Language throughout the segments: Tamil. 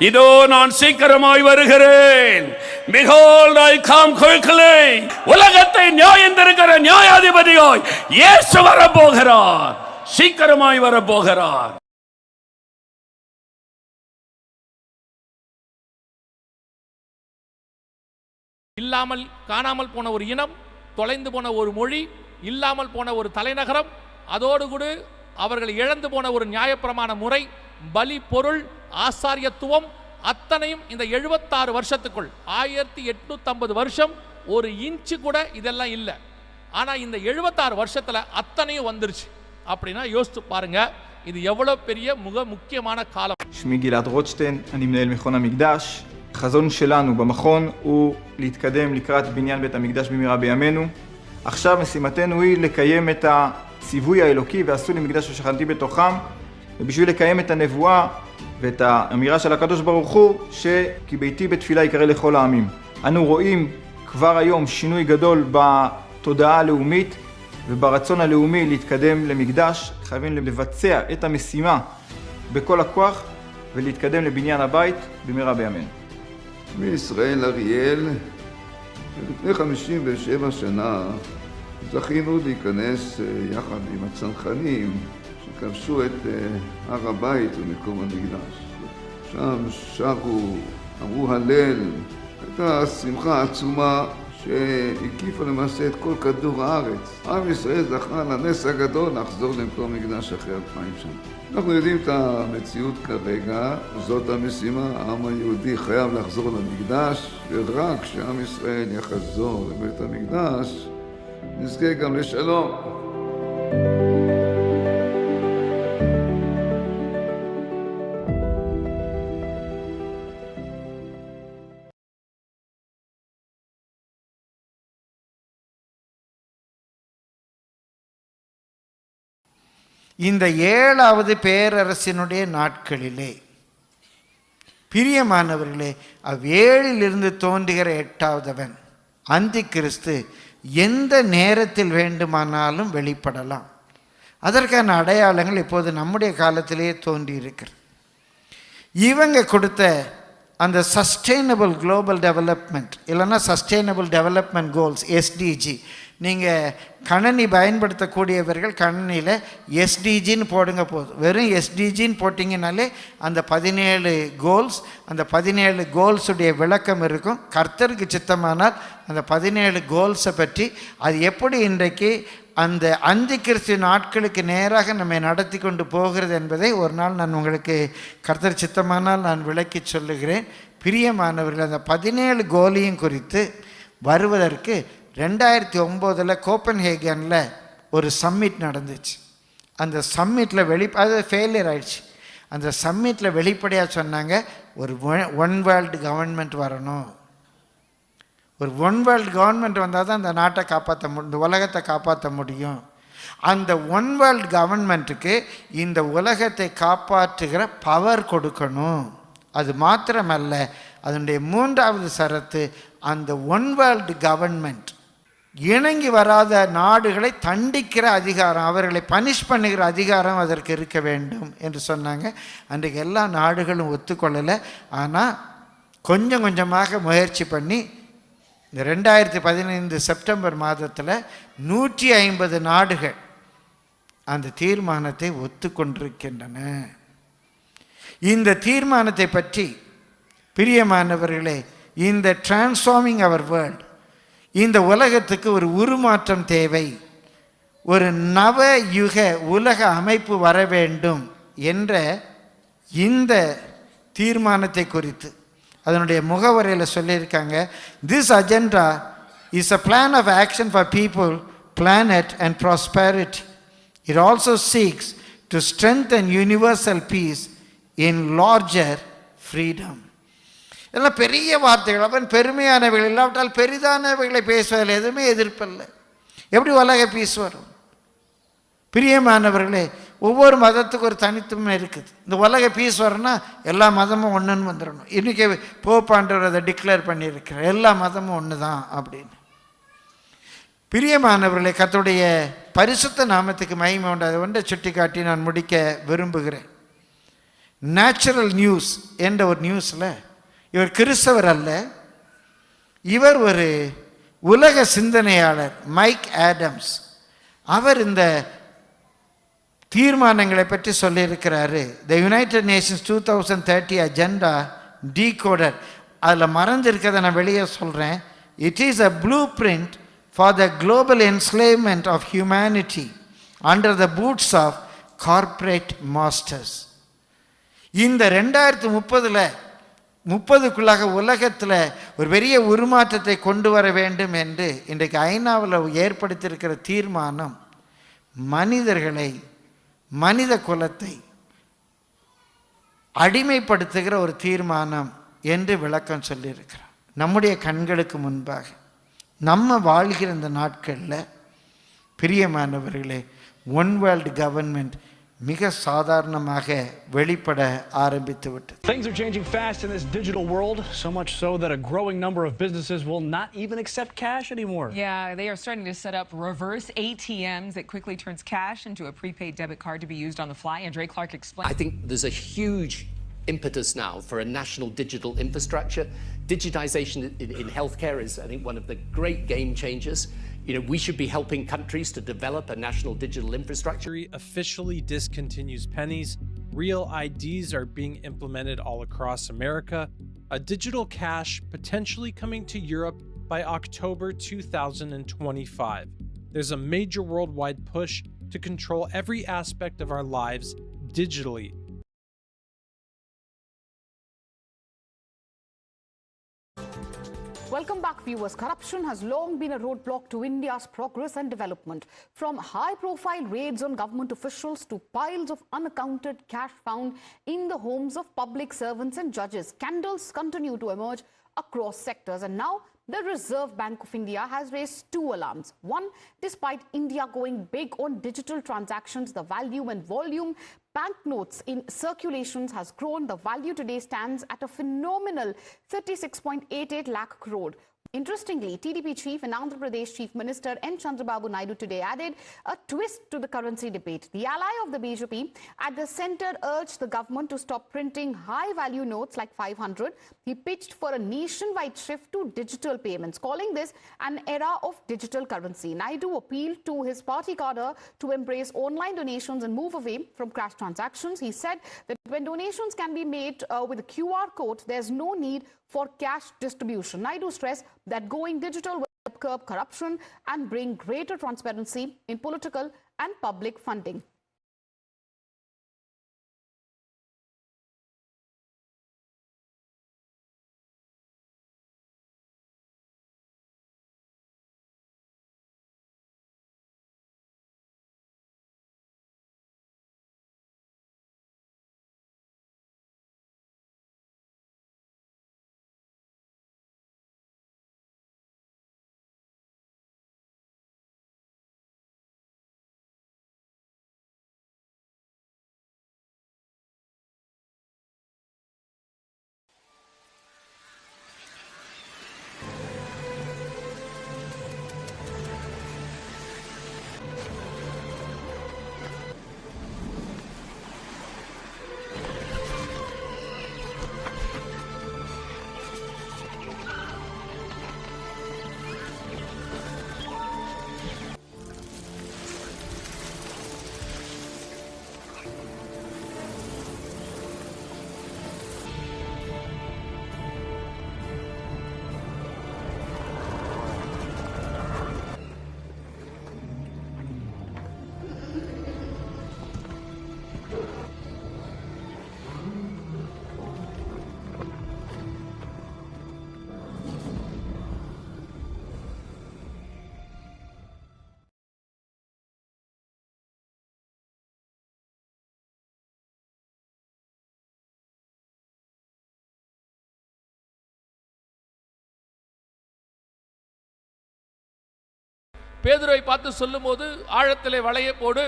இதோ நான் சீக்கிரமாய் வருகிறேன். behold i come quickly உலகத்தை நியாயந்திருக்கிற நியாயாதிபதியாய் இயேசு வரப்போகிறார். சீக்கிரமாய் வரப்போகிறார். இல்லாமல் காணாமல் போன ஒரு இனம் தொலைந்து போன ஒரு மொழி இல்லாமல் போன ஒரு தலைநகரம் அதோடு கூட அவர்கள் இழந்து போன ஒரு நியாயப்பிரமான முறை பலி பொருள் ஆசாரியத்துவம் அத்தனையும் இந்த எழுபத்தாறு வருஷத்துக்குள் ஆயிரத்தி எட்நூத்தம்பது வருஷம் ஒரு இன்ச்சு கூட இதெல்லாம் இல்லை ஆனால் இந்த எழுபத்தாறு வருஷத்தில் அத்தனையும் வந்துருச்சு அப்படின்னா யோசித்து பாருங்க இது எவ்வளோ பெரிய முக முக்கியமான காலம் שמי גלעד רוטשטיין, אני מנהל מכון המקדש. החזון שלנו במכון הוא להתקדם לקראת בניין בית המקדש במהרה בימינו. עכשיו משימתנו היא לקיים את הציווי האלוקי ועשו לי מקדש ושכנתי בתוכם ובשביל לקיים את הנבואה ואת האמירה של הקדוש ברוך הוא ש"כי ביתי בתפילה יקרא לכל העמים". אנו רואים כבר היום שינוי גדול בתודעה הלאומית וברצון הלאומי להתקדם למקדש, חייבים לבצע את המשימה בכל הכוח ולהתקדם לבניין הבית במהרה בימינו. שמי ישראל אריאל, ולפני 57 שנה זכינו להיכנס אה, יחד עם הצנחנים שכבשו את אה, הר הבית ומקום המקדש. שם שרו, אמרו הלל, הייתה שמחה עצומה שהקיפה למעשה את כל כדור הארץ. עם ישראל זכה לנס הגדול לחזור למקום מקדש אחרי אלפיים שנה. אנחנו יודעים את המציאות כרגע, זאת המשימה, העם היהודי חייב לחזור למקדש, ורק כשעם ישראל יחזור לבית המקדש, נזכה גם לשלום. இந்த ஏழாவது பேரரசினுடைய நாட்களிலே பிரியமானவர்களே அவ்வேழிலிருந்து தோன்றுகிற எட்டாவதவன் அந்தி கிறிஸ்து எந்த நேரத்தில் வேண்டுமானாலும் வெளிப்படலாம். அதற்கான அடையாளங்கள் இப்போது நம்முடைய காலத்திலேயே தோன்றியிருக்கிறது. இவங்க கொடுத்த அந்த சஸ்டெயினபிள் குளோபல் டெவலப்மெண்ட் இல்லைன்னா சஸ்டெயினபிள் டெவலப்மெண்ட் கோல்ஸ் எஸ்டிஜி நீங்கள் கணனி பயன்படுத்தக்கூடியவர்கள் கணனியில் எஸ்டிஜின்னு போடுங்க போதும் வெறும் எஸ்டிஜின்னு போட்டிங்கனாலே அந்த பதினேழு கோல்ஸ் அந்த பதினேழு கோல்ஸுடைய விளக்கம் இருக்கும். கர்த்தருக்கு சித்தமானால் அந்த பதினேழு கோல்ஸை பற்றி அது எப்படி இன்றைக்கு அந்த அந்தி கிறிஸ்து நாட்களுக்கு நேராக நம்மை நடத்தி கொண்டு போகிறது என்பதை ஒரு நாள் நான் உங்களுக்கு கர்த்தர் சித்தமானால் நான் விளக்கி சொல்லுகிறேன். பிரியமானவர்கள் அந்த பதினேழு கோலியும் குறித்து வருவதற்கு ரெண்டாயிரத்தி ஒம்போதில் கோப்பன்ஹேகனில் ஒரு சம்மிட் நடந்துச்சு. அந்த சம்மிட்டில் வெளி அது ஃபெயிலியர் ஆயிடுச்சு. அந்த சம்மிட்டில் வெளிப்படையாக சொன்னாங்க ஒரு ஒன் வேர்ல்டு கவர்மெண்ட் வரணும். ஒரு ஒன் வேர்ல்டு கவர்மெண்ட் வந்தால் தான் அந்த நாட்டை காப்பாற்ற முடியும் இந்த உலகத்தை காப்பாற்ற முடியும். அந்த ஒன் வேர்ல்டு கவர்மெண்ட்டுக்கு இந்த உலகத்தை காப்பாற்றுகிற பவர் கொடுக்கணும். அது மாத்திரமல்ல அதனுடைய மூன்றாவது சரத்து அந்த ஒன் வேர்ல்டு கவர்மெண்ட் இணங்கி வராத நாடுகளை தண்டிக்கிற அதிகாரம் அவர்களை பனிஷ் பண்ணுகிற அதிகாரம் அதற்கு இருக்க வேண்டும் என்று சொன்னாங்க. அன்றைக்கு எல்லா நாடுகளும் ஒத்துக்கொள்ளலை. ஆனால் கொஞ்சம் கொஞ்சமாக முயற்சி பண்ணி இந்த ரெண்டாயிரத்தி பதினைந்து செப்டம்பர் மாதத்தில் நூற்றி ஐம்பது நாடுகள் அந்த தீர்மானத்தை ஒத்துக்கொண்டிருக்கின்றன. இந்த தீர்மானத்தை பற்றி பிரியமானவர்களே இந்த டிரான்ஸ்ஃபார்மிங் அவர் வேர்ல்ட் இந்த உலகத்துக்கு ஒரு உருமாற்றம் தேவை. ஒரு நவ யுக உலக அமைப்பு வர வேண்டும் என்ற இந்த தீர்மானத்தை குறித்து. அதனுடைய முகவரையில் சொல்லியிருக்காங்க this agenda is a plan of action for people planet and prosperity it also seeks to strength and universal peace in larger freedom இதெல்லாம் பெரிய வார்த்தைகள். அவன் பெருமையானவைகள் இல்லாவிட்டால் பெரிதானவைகளை பேசுவதில் எதுவுமே எதிர்ப்பில்லை. எப்படி உலக பீஸ் வரும் பிரியமானவர்களே ஒவ்வொரு மதத்துக்கு ஒரு தனித்துவம் இருக்குது. இந்த உலக பீஸ் வரணும்னா எல்லா மதமும் ஒன்றுன்னு வந்துடணும். இன்றைக்கி போப்பாண்டவர் அதை டிக்ளேர் பண்ணியிருக்கிறார். எல்லா மதமும் ஒன்று தான் அப்படின்னு. பிரியமானவர்களே கத்துடைய பரிசுத்த நாமத்துக்கு மகிமை உண்டாது ஒன்றை சுட்டி காட்டி நான் முடிக்க விரும்புகிறேன். நேச்சுரல் நியூஸ் என்ற ஒரு நியூஸில் இவர் கிறிஸ்தவர் அல்ல. இவர் ஒரு உலக சிந்தனையாளர் மைக் ஆடம்ஸ். அவர் இந்த தீர்மானங்களை பற்றி சொல்லியிருக்கிறாரு. The United Nations two thousand thirty agenda decoder அதில் மறைஞ்சிருக்கிறத நான் வெளியே சொல்கிறேன் it is a blue print for the global enslavement of humanity under the boots of corporate masters இந்த ரெண்டாயிரத்து முப்பதில் முப்பதுக்குள்ளாக உலகத்தில் ஒரு பெரிய உருமாற்றத்தை கொண்டு வர வேண்டும் என்று இன்றைக்கு ஐநாவில் ஏற்படுத்தியிருக்கிற தீர்மானம் மனிதர்களை மனித குலத்தை அடிமைப்படுத்துகிற ஒரு தீர்மானம் என்று விளக்கம் சொல்லியிருக்கிறார். நம்முடைய கண்களுக்கு முன்பாக நம்ம வாழ்கிற இந்த நாட்களில் பிரியமானவர்களே one world government மிக சாதாரணமாக வெளிப்பட ஆரம்பித்து விட்டது Things are changing fast in this digital world, so much so that a growing number of businesses will not even accept cash anymore. Yeah, they are starting to set up reverse ATMs that quickly turns cash into a prepaid debit card to be used on the fly. And Dre Clark explained. I think there's a huge impetus now for a national digital infrastructure. Digitization in, in healthcare is, I think, one of the great game changers. You know, we should be helping countries to develop a national digital infrastructure. Officially discontinues pennies. Real IDs are being implemented all across America. A digital cash potentially coming to Europe by October 2025. There's a major worldwide push to control every aspect of our lives digitally. Welcome back, viewers. Corruption has long been a roadblock to India's progress and development. From high profile raids on government officials to piles of unaccounted cash found in the homes of public servants and judges, scandals continue to emerge across sectors. And now, the Reserve Bank of India has raised two alarms. One, despite India going big on digital transactions, the value and volume banknotes in circulations has grown. The value today stands at a phenomenal 36.88 lakh crore. Interestingly, TDP chief and Andhra Pradesh chief minister N. Chandrababu Naidu today added a twist to the currency debate. The ally of the BJP at the center urged the government to stop printing high value notes like 500. He pitched for a nationwide shift to digital payments, calling this an era of digital currency. Naidu appealed to his party cadre to embrace online donations and move away from cash transactions. He said that when donations can be made uh, with a QR code, there's no need for cash distribution. Naidu stressed that going digital will curb corruption and bring greater transparency in political and public funding. பேதுரை பார்த்து சொல்லும்போது ஆழத்திலே வளைய போடு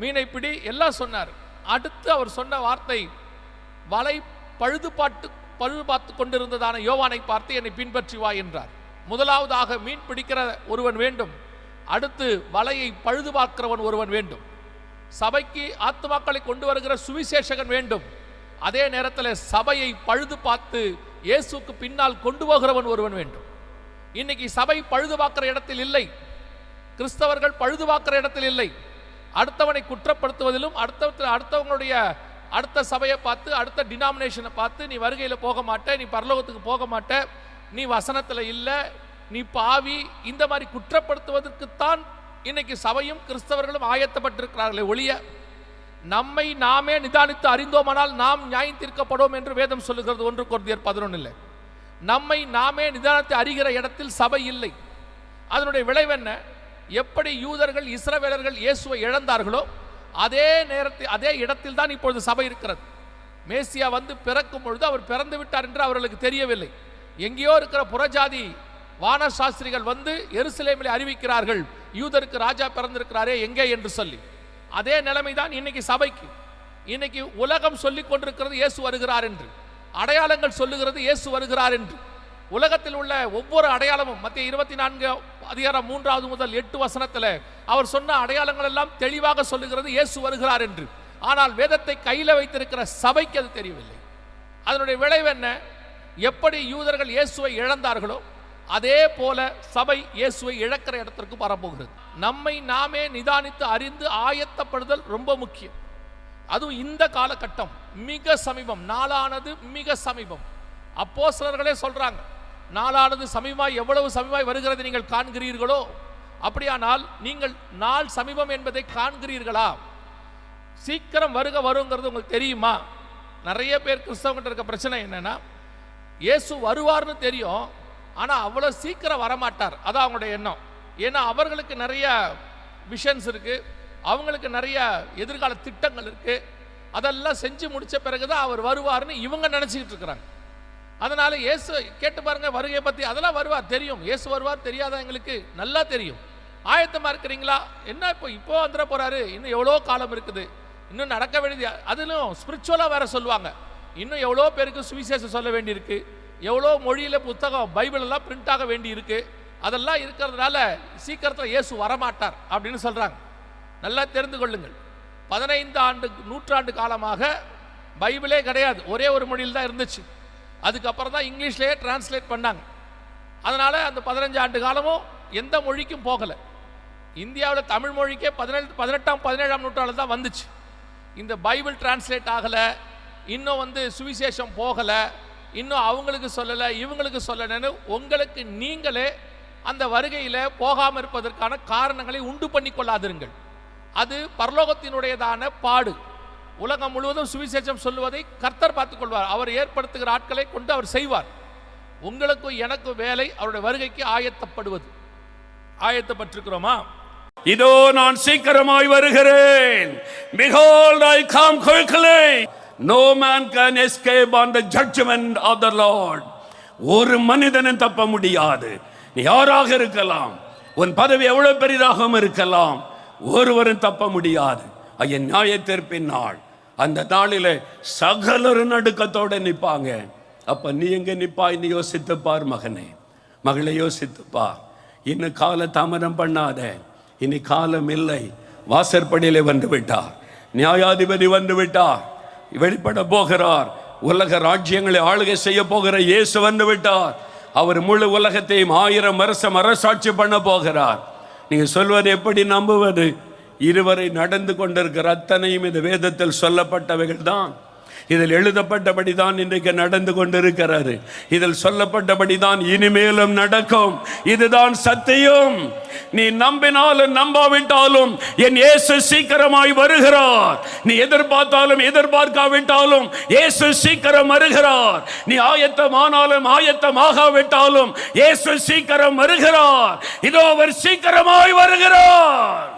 மீனை பிடி எல்லாம் சொன்னார். அடுத்து அவர் சொன்ன வார்த்தை வலை பழுது பாட்டு பழுது பார்த்து கொண்டிருந்ததான யோவானை பார்த்து என்னை பின்பற்றி வா என்றார். முதலாவதாக மீன் பிடிக்கிற ஒருவன் வேண்டும். அடுத்து வலையை பழுது பார்க்கிறவன் ஒருவன் வேண்டும். சபைக்கு ஆத்துமாக்களை கொண்டு வருகிற சுவிசேஷகன் வேண்டும். அதே நேரத்தில் சபையை பழுது பார்த்து இயேசுக்கு பின்னால் கொண்டு போகிறவன் ஒருவன் வேண்டும். இன்னைக்கு சபை பழுது பார்க்கிற இடத்தில் இல்லை. கிறிஸ்தவர்கள் பழுது இடத்தில் இல்லை. அடுத்தவனை குற்றப்படுத்துவதிலும் அடுத்த அடுத்தவங்களுடைய அடுத்த சபையை பார்த்து அடுத்த டினாமினேஷனை பார்த்து நீ வருகையில் போக மாட்டேன் நீ பரலோகத்துக்கு போக மாட்ட நீ வசனத்தில் இல்லை நீ பாவி. இந்த மாதிரி குற்றப்படுத்துவதற்குத்தான் இன்னைக்கு சபையும் கிறிஸ்தவர்களும் ஆயத்தப்பட்டிருக்கிறார்களே ஒழிய நம்மை நாமே நிதானித்து அறிந்தோமானால் நாம் நியாயம் தீர்க்கப்படும் என்று வேதம் சொல்லுகிறது ஒன்று கொர்தியர் பதினொன்று இல்லை நம்மை நாமே நிதானத்தை அறிகிற இடத்தில் சபை இல்லை. அதனுடைய விளைவு என்ன? எப்படி யூதர்கள் இஸ்ரவேலர்கள் இயேசுவை இழந்தார்களோ அதே நேரத்தில் அதே இடத்தில் தான் இப்பொழுது சபை இருக்கிறது. மேசியா வந்து பிறக்கும் பொழுது அவர் பிறந்து விட்டார் என்று அவர்களுக்கு தெரியவில்லை. எங்கேயோ இருக்கிற புறஜாதி வான சாஸ்திரிகள் வந்து எருசலேமில் அறிவிக்கிறார்கள் யூதருக்கு ராஜா பிறந்திருக்கிறாரே எங்கே என்று சொல்லி. அதே நிலைமை தான் இன்னைக்கு சபைக்கு. இன்னைக்கு உலகம் சொல்லிக் கொண்டிருக்கிறது இயேசு வருகிறார் என்று. அடையாளங்கள் சொல்லுகிறது இயேசு வருகிறார் என்று. உலகத்தில் உள்ள ஒவ்வொரு அடையாளமும் மத்திய இருபத்தி நான்கு அதிகாரம் மூன்றாவது முதல் எட்டு வசனத்தில் அவர் சொன்ன அடையாளங்கள் எல்லாம் தெளிவாக சொல்லுகிறது இயேசு வருகிறார் என்று. ஆனால் வேதத்தை கையில் வைத்திருக்கிற சபைக்கு அது தெரியவில்லை. அதனுடைய விளைவு என்ன? எப்படி யூதர்கள் இயேசுவை இழந்தார்களோ அதே போல சபை இயேசுவை இழக்கிற இடத்திற்கு வரப்போகிறது. நம்மை நாமே நிதானித்து அறிந்து ஆயத்தப்படுதல் ரொம்ப முக்கியம். அதுவும் இந்த காலகட்டம் மிக சமீபம் நாளானது மிக சமீபம். அப்போ சிலர்களே சொல்றாங்க நாளானது சமீபமாய் எவ்வளவு சமீபமாய் வருகிறது நீங்கள் காண்கிறீர்களோ அப்படியானால் நீங்கள் நாள் சமீபம் என்பதை காண்கிறீர்களா? சீக்கிரம் வருக வருங்கிறது உங்களுக்கு தெரியுமா? நிறைய பேர் கிறிஸ்தவங்கிட்ட இருக்க பிரச்சனை என்னென்னா இயேசு வருவார்னு தெரியும் ஆனால் அவ்வளோ சீக்கிரம் வரமாட்டார். அதான் அவங்களுடைய எண்ணம். ஏன்னா அவர்களுக்கு நிறைய விஷன்ஸ் இருக்குது அவங்களுக்கு நிறைய எதிர்கால திட்டங்கள் இருக்குது அதெல்லாம் செஞ்சு முடித்த பிறகு தான் அவர் வருவார்னு இவங்க நினச்சிக்கிட்டு இருக்கிறாங்க. அதனால இயேசு கேட்டு பாருங்க வருகையை பற்றி அதெல்லாம் வருவார் தெரியும். இயேசு வருவார் தெரியாதா எங்களுக்கு? நல்லா தெரியும். ஆயத்தமாக இருக்கிறீங்களா? என்ன இப்போ இப்போ வந்துட போறாரு? இன்னும் எவ்வளோ காலம் இருக்குது? இன்னும் நடக்க வேண்டியது அதிலும் ஸ்பிரிச்சுவலாக வேற சொல்லுவாங்க. இன்னும் எவ்வளோ பேருக்கு சுவிசேஷம் சொல்ல வேண்டியிருக்கு? எவ்வளோ மொழியில் புத்தகம் பைபிளெல்லாம் பிரிண்ட் ஆக வேண்டி இருக்குது அதெல்லாம் இருக்கிறதுனால சீக்கிரத்தில் இயேசு வரமாட்டார் அப்படின்னு சொல்கிறாங்க நல்லா தெரிந்து கொள்ளுங்கள். பதினைந்து ஆண்டு நூற்றாண்டு காலமாக பைபிளே கிடையாது. ஒரே ஒரு மொழியில் தான் இருந்துச்சு. அதுக்கப்புறம் தான் இங்கிலீஷ்லேயே டிரான்ஸ்லேட் பண்ணாங்க. அதனால் அந்த பதினஞ்சு ஆண்டு காலமும் எந்த மொழிக்கும் போகலை. இந்தியாவில் தமிழ் மொழிக்கே பதினெட்டு பதினெட்டாம் பதினேழாம் நூற்றாண்டு தான் வந்துச்சு. இந்த பைபிள் டிரான்ஸ்லேட் ஆகலை இன்னும் வந்து சுவிசேஷம் போகலை இன்னும் அவங்களுக்கு சொல்லலை இவங்களுக்கு சொல்லலைன்னு உங்களுக்கு நீங்களே அந்த வருகையில் போகாமல் இருப்பதற்கான காரணங்களை உண்டு பண்ணி கொள்ளாதிருங்கள் அது பரலோகத்தினுடையதான பாடு. உலகம் முழுவதும் சுவிசேஷம் சொல்லுவதை கர்த்தர் பார்த்துக் கொள்வார் அவர் ஏற்படுத்துகிற ஆட்களை கொண்டு அவர் செய்வார். உங்களுக்கும் எனக்கும் வேலை அவருடைய வருகைக்கு ஆயத்தப்படுவது. ஆயத்தப்பட்டிருக்கிறோமா? இதோ நான் சீக்கிரமாய் வருகிறேன். Behold i come quickly. No man can escape on the judgment of the lord. ஒரு மனிதனும் தப்ப முடியாது. நீ யாராக இருக்கலாம்? உன் பதவி எவ்வளவு பெரிதாகவும் இருக்கலாம். ஒருவரும் தப்ப முடியாது. ஐயன் நியாயத்திற்பின் நாள். அந்த நாளில் சகலரும் நடுக்கத்தோடு நிற்பாங்க. அப்போ நீ எங்கே நிற்பா நீ யோசித்துப்பார் மகனே. மகளை யோசித்துப்பா. இன்னும் கால தாமதம் பண்ணாத. இனி காலம் இல்லை. வாசற்படியிலே வந்து விட்டார். நியாயாதிபதி வந்து விட்டார். வெளிப்பட போகிறார். உலக ராஜ்யங்களை ஆளுகை செய்ய போகிற இயேசு வந்து விட்டார். அவர் முழு உலகத்தையும் ஆயிரம் வருஷம் அரசாட்சி பண்ண போகிறார். நீங்கள் சொல்வது எப்படி நம்புவது? இருவரை நடந்து கொண்டிருக்கிற அத்தனையும் இந்த வேதத்தில் சொல்லப்பட்டவைகள் தான் இதில் எழுதப்பட்டபடி தான் இன்றைக்கு நடந்து கொண்டிருக்கிறது. இதில் சொல்லப்பட்டபடி தான் இனிமேலும் நடக்கும். இதுதான் சத்தியம். நீ நம்பினாலும் நம்பாவிட்டாலும் என் இயேசு சீக்கிரமாய் வருகிறார். நீ எதிர்பார்த்தாலும் எதிர்பார்க்காவிட்டாலும் இயேசு சீக்கிரம் வருகிறார். நீ ஆயத்தமானாலும் ஆயத்தமாகாவிட்டாலும் இயேசு சீக்கிரம் வருகிறார். இதோ அவர் சீக்கிரமாய் வருகிறார்.